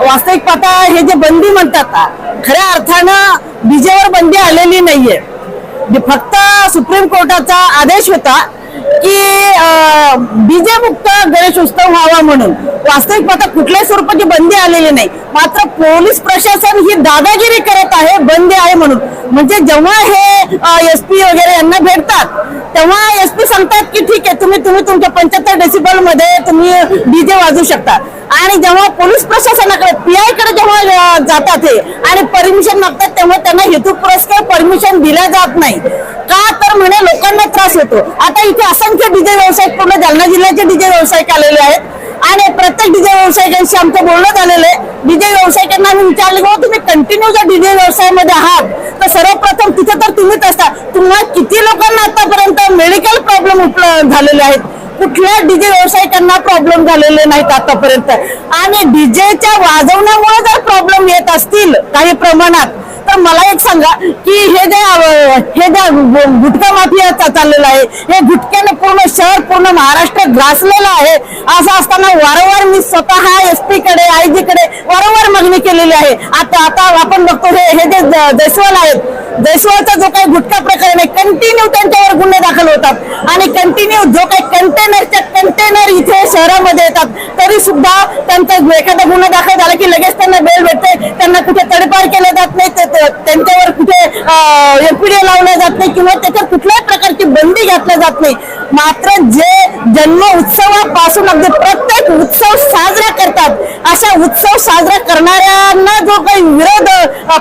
वास्तविक पाहता हे जे बंदी म्हणतात खऱ्या अर्थानं डीजेवर बंदी आलेली नाहीये. फक्त सुप्रीम कोर्टाचा आदेश होता की डीजे मुक्त गणेश उत्सव व्हावा म्हणून. वास्तविक पाहता कुठल्याही स्वरूपाची बंदी आलेली नाही. मात्र पोलीस प्रशासन ही दादागिरी करत आहे बंदी आहे म्हणून. म्हणजे जेव्हा हे एस पी वगैरे यांना भेटतात तेव्हा एस पी सांगतात की ठीक आहे तुम्ही तुम्ही तुमच्या पंच्याहत्तर डेसिबलमध्ये तुम्ही डीजे वाजवू शकता. आणि जेव्हा पोलीस प्रशासन पीआय जेव्हा जातात हे आणि परमिशन मागतात तेव्हा त्यांना हेतुपुरस्कार परमिशन दिल्या जात नाही. का तर म्हणे लोकांना त्रास होतो. आता इथे असंख्य डीजे व्यावसायिक पूर्ण जालना जिल्ह्याचे डीजे व्यावसायिक आलेले आहेत. आणि प्रत्येक डीजे व्यावसायिकांशी आमचं बोलणं झालेलं आहे. डीजे व्यावसायिकांना आम्ही विचारले हो तुम्ही कंटिन्यू जर डीजे व्यवसायामध्ये आहात तर सर्वप्रथम तिथे तर तुम्हीच असता. तुम्हाला किती लोकांना आतापर्यंत मेडिकल प्रॉब्लेम झालेले आहेत. कुठल्या डीजे व्यावसायिकांना प्रॉब्लेम झालेले नाहीत आतापर्यंत. आणि डीजेच्या वाजवण्यामुळे जर प्रॉब्लेम येत असतील काही प्रमाणात तर मला एक सांगा की हे जे हे जे गुटखा माफियाचा चाललेला आहे हे गुटख्याने पूर्ण शहर पूर्ण महाराष्ट्र ग्रासलेलं आहे. असं असताना वारंवार मी स्वतः एस पी कडे आय जी कडे वारंवार मागणी केलेली आहे. आता आता आपण बघतो हे हे जे जयस्वाल आहेत जयस्वालचा जो काही गुटखा प्रकरण आहे कंटिन्यू त्यांच्यावर गुन्हे दाखल होतात. आणि कंटिन्यू जो काही कंटेनरच्या कंटेनर इथे शहरामध्ये येतात तरी सुद्धा त्यांचा एखादा गुन्हा दाखल झाला की लगेच त्यांना बेल भेटते. त्यांना कुठे तडपार केलं जात नाही त्यांच्यावर कुठे एफपीडी लावल्या जात नाही किंवा त्याच्यावर कुठल्याही प्रकारची बंदी घातल्या जात नाही. मात्र जे जन्म पासून अगदी प्रत्येक उत्सव साजरा करतात. अशा उत्सव साजरा करणाऱ्या करणाऱ्यांना जो काही विरोध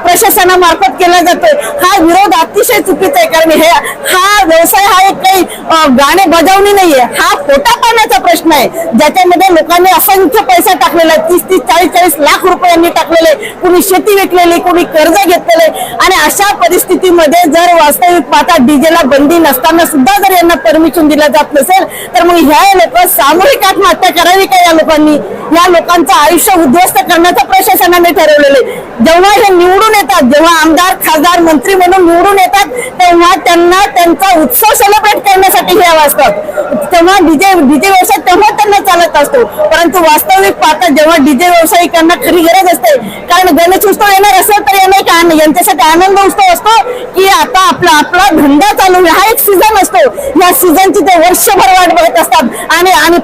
प्रशासनामार्फत केला जातोय हा विरोध अतिशय चुकीचा आहे. कारण हे हा व्यवसाय हा एक काही गाणे बजावणी नाहीये. हा पोटा पाण्याचा प्रश्न आहे. ज्याच्यामध्ये लोकांनी असंख्य पैसा टाकलेला आहे. तीस तीस चाळीस चाळीस लाख रुपयांनी टाकलेले कुणी शेती विकलेली कुणी कर्ज घेतलेले आणि अशा परिस्थितीमध्ये जर वास्तविक पाहता डीजेला बंदी नसताना सुद्धा जर यांना परमिशन दिलं जात नसेल तर मग ह्या लोक सामूहिक आत्महत्या करावी का या लोकांनी? या लोकांचं आयुष्य उद्ध्वस्त करण्याचं प्रशासनाने ठरवलेलं आहे. जेव्हा हे निवडून येतात जेव्हा आमदार खासदार मंत्री म्हणून निवडून येतात तेव्हा त्यांना त्यांचा उत्सव सेलिब्रेट करण्यासाठी हे असतात तेव्हा डीजे डीजे व्यवसाय तेव्हा त्यांना चालत असतो. परंतु वास्तविक पाहता जेव्हा डीजे व्यावसायिकांना खरी गरज असते कारण गणेश उत्सव येणार असेल तर येणार का यांच्यासाठी आनंद उत्सव असतो की आता आपला आपला धंदा चालू हा एक सीझन असतो. या सीझनची ते वर्षभर वाट बघत असतात. आणि आणि